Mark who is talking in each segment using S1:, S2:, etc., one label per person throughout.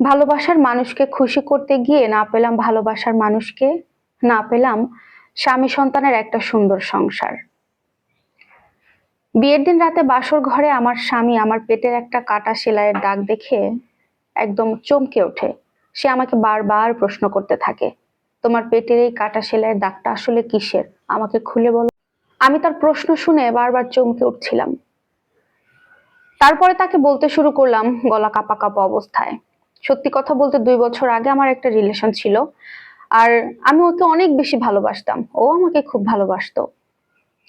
S1: ভালোবাসার মানুষকে খুশি করতে গিয়ে না পেলাম ভালোবাসার মানুষকে, না পেলাম স্বামী সন্তানের একটা সুন্দর সংসার। বিয়ের দিন রাতে বাসর ঘরে আমার স্বামী আমার পেটের একটা কাটা সেলাইয়ের দাগ দেখে একদম চমকে ওঠে। সে আমাকে বারবার প্রশ্ন করতে থাকে, তোমার পেটের এই কাটা সেলাইয়ের দাগটা আসলে কিসের? আমাকে খুলে বলো। আমি তার প্রশ্ন শুনে বারবার চমকে উঠছিলাম। তারপরে তাকে বলতে শুরু করলাম গলা কাপা কাপা অবস্থায়। সত্যি কথা বলতে দুই বছর আগে আমার একটা রিলেশন ছিল। আর আমি ওকে অনেক বেশি ভালোবাসতাম। ও আমাকে খুব ভালোবাসতো।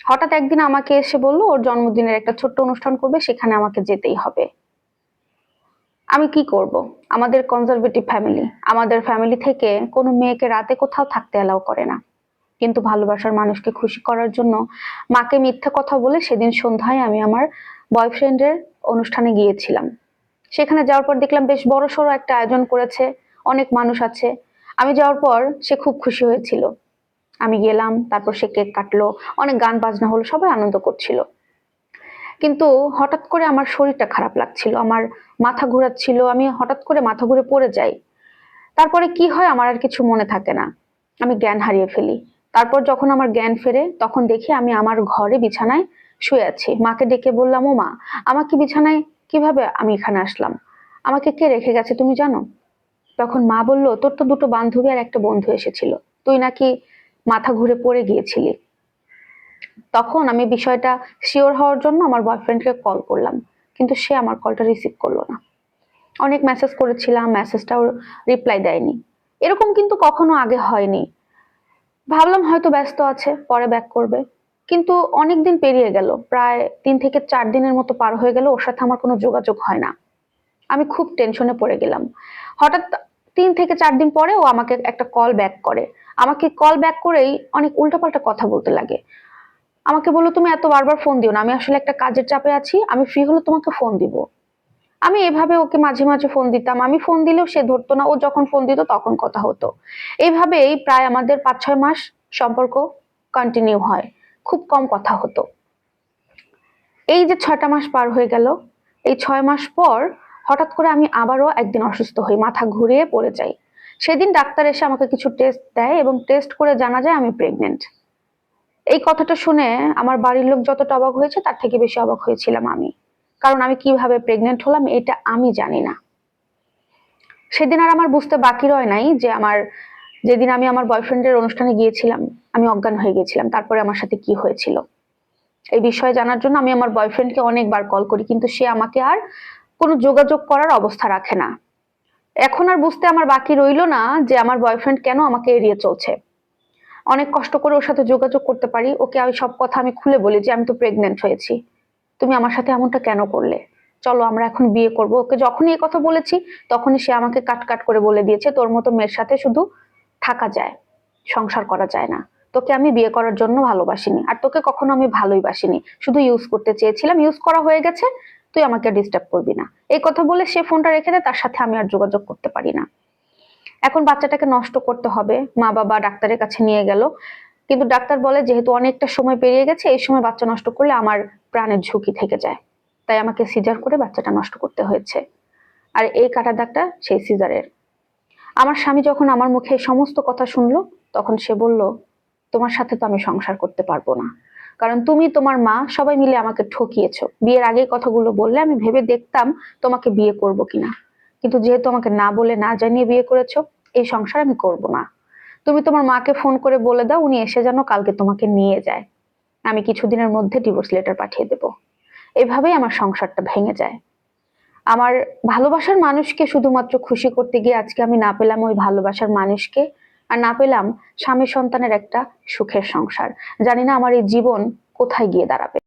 S1: হঠাৎ একদিন আমাকে এসে বলল, ওর জন্মদিনের একটা ছোট্ট অনুষ্ঠান করবে, সেখানে আমাকে যেতেই হবে। আমি কি করব? আমাদের কনজারভেটিভ ফ্যামিলি আমাদের ফ্যামিলি থেকে কোনো মেয়েকে রাতে কোথাও থাকতে অ্যালাউ করে না। কিন্তু ভালোবাসার মানুষকে খুশি করার জন্য মাকে মিথ্যা কথা বলে সেদিন সন্ধ্যায় আমি আমার বয়ফ্রেন্ডের অনুষ্ঠানে গিয়েছিলাম। সেখানে যাওয়ার পর দেখলাম বেশ বড় সড়ো একটা আয়োজন করেছে, অনেক মানুষ আছে। আমি যাওয়ার পর সে খুব খুশি হয়েছিল। আমি গেলাম, তারপর সে কেক কাটলো, অনেক গান বাজনা হলো, সবাই আনন্দ করছিল। কিন্তু হঠাৎ করে আমার শরীরটা খারাপ লাগছিল, আমার মাথা ঘোরাচ্ছিল, আমি হঠাৎ করে মাথা ঘুরে পড়ে যাই। তারপরে কি হয় আমার আর কিছু মনে থাকে না। আমি জ্ঞান হারিয়ে ফেলি। তারপর যখন আমার জ্ঞান ফেরে, তখন দেখি আমি আমার ঘরে বিছানায় শুয়ে আছি। মাকে ডেকে বললাম ও মা আমাকে বিছানায় কীভাবে আমি এখানে আসলাম? আমাকে কে রেখে গেছে তুমি জানো? তখন মা বলল, তোর তো দুটো বান্ধবী আর একটা বন্ধু এসেছিল। তুই নাকি মাথা ঘুরে পড়ে গিয়েছিলি? তখন আমি বিষয়টা শিওর হওয়ার জন্য আমার বয়ফ্রেন্ডকে কল করলাম, কিন্তু সে আমার কলটা রিসিভ করল না। অনেক মেসেজ করেছিলাম মেসেজটাও রিপ্লাই দেয়নি। এরকম কিন্তু কখনো আগে হয়নি। ভাবলাম হয়তো ব্যস্ত আছে, পরে ব্যাক করবে। কিন্তু অনেক দিন পেরিয়ে গেল। প্রায় তিন থেকে চার দিনের মতো পার হয়ে গেল, ওর সাথে আমার কোনো যোগাযোগ হয় না। আমি খুব টেনশনে পড়ে গেলাম। হঠাৎ তিন থেকে চার দিন পরে ও আমাকে একটা কল ব্যাক করে। আমাকে কল ব্যাক করেই অনেক উল্টাপাল্টা কথা বলতে লাগে। আমাকে বলল, তুমি এত বারবার ফোন দিও না, আমি আসলে একটা কাজের চাপে আছি, আমি ফ্রি হলে তোমাকে ফোন দিব। আমি এভাবে ওকে মাঝে মাঝে ফোন দিতাম। আমি ফোন দিলেও সে ধরতো না, ও যখন ফোন দিত তখন কথা হতো। এইভাবেই প্রায় আমাদের পাঁচ ছয় মাস সম্পর্ক কন্টিনিউ হয়। খুব কম কথা হতো। এই যে ছয়টা মাস পার হয়ে গেল, এই ছয় মাস পর হঠাৎ করে আমি আবারও একদিন অসুস্থ হই, মাথা ঘুরিয়ে পড়ে যাই। সেদিন ডাক্তার এসে আমাকে কিছু টেস্ট দেয় এবং টেস্ট করে জানা যায় আমি প্রেগনেন্ট এই কথাটা শুনে আমার বাড়ির লোক যতটা অবাক হয়েছে, তার থেকে বেশি অবাক হয়েছিলাম আমি। কারণ আমি কীভাবে প্রেগনেন্ট হলাম, এটা আমি জানি না। সেদিন আর আমার বুঝতে বাকি রয় নাই যে আমার, যেদিন আমি আমার বয়ফ্রেন্ডের অনুষ্ঠানে গিয়েছিলাম আমি অজ্ঞান হয়ে গেছিলাম। তারপরে আমার সাথে কি হয়েছিল? এই বিষয়ে জানার জন্য আমি আমার বয়ফ্রেন্ডকে অনেকবার কল করি, কিন্তু সে আমাকে আর কোনো যোগাযোগ করার অবস্থা রাখে না। এখন আর বুঝতে আমার বাকি রইল না যে আমার বয়ফ্রেন্ড কেন আমাকে এড়িয়ে চলছে। অনেক কষ্ট করে ওর সাথে যোগাযোগ করতে পারি, ওকে আমি সব কথা আমি খুলে বলি যে, আমি তো প্রেগনেন্ট হয়েছি। তুমি আমার সাথে এমনটা কেন করলে? চলো আমরা এখন বিয়ে করব। ওকে যখনই এই কথা বলেছি, তখনই সে আমাকে কাট কাট করে বলে দিয়েছে, তোর মতো মেয়ের সাথে শুধু থাকা যায়, সংসার করা যায় না। তোকে আমি বিয়ে করার জন্য ভালোবাসিনি। আর তোকে কখনো আমি ভালোই বাসিনি। শুধু ইউজ করতে চেয়েছিলাম ইউজ করা হয়ে গেছে, তুই আমাকে ডিস্টার্ব করবি না। এই কথা বলে সে ফোনটা রেখে দেয় তার সাথে আমি আর যোগাযোগ করতে পারি না। এখন বাচ্চাটাকে নষ্ট করতে হবে, মা বাবা ডাক্তারের কাছে নিয়ে গেল। কিন্তু ডাক্তার বলে, যেহেতু অনেকটা সময় পেরিয়ে গেছে, এই সময় বাচ্চা নষ্ট করলে আমার প্রাণের ঝুঁকি থেকে যায়। তাই আমাকে সিজার করে বাচ্চাটা নষ্ট করতে হয়েছে। আর এই কাটা দাগটা সেই সিজারের আমার স্বামী যখন আমার মুখে সমস্ত কথা শুনলো, তখন সে বলল তোমার সাথে তো আমি সংসার করতে পারব না। কারণ তুমি, তোমার মা সবাই মিলে আমাকে ঠকিয়েছো। বিয়ের আগে কথাগুলো বললে আমি ভেবে দেখতাম তোমাকে বিয়ে করব কিনা। কিন্তু যেহেতু আমাকে না বলে না জানিয়ে বিয়ে করেছ, এই সংসার আমি করব না। তুমি তোমার মাকে ফোন করে বলে দাও, উনি এসে যেন কালকে তোমাকে নিয়ে যায়। আমি কিছুদিনের মধ্যে ডিভোর্স লেটার পাঠিয়ে দেব। এভাবেই আমার সংসারটা ভেঙে যায়। আমার ভালোবাসার মানুষকে শুধুমাত্র খুশি করতে গিয়ে আজকে আমি না পেলাম ওই ভালোবাসার মানুষকে আর না পেলাম স্বামী সন্তানের একটা সুখের সংসার। জানি না আমার এই জীবন কোথায় গিয়ে দাঁড়াবে।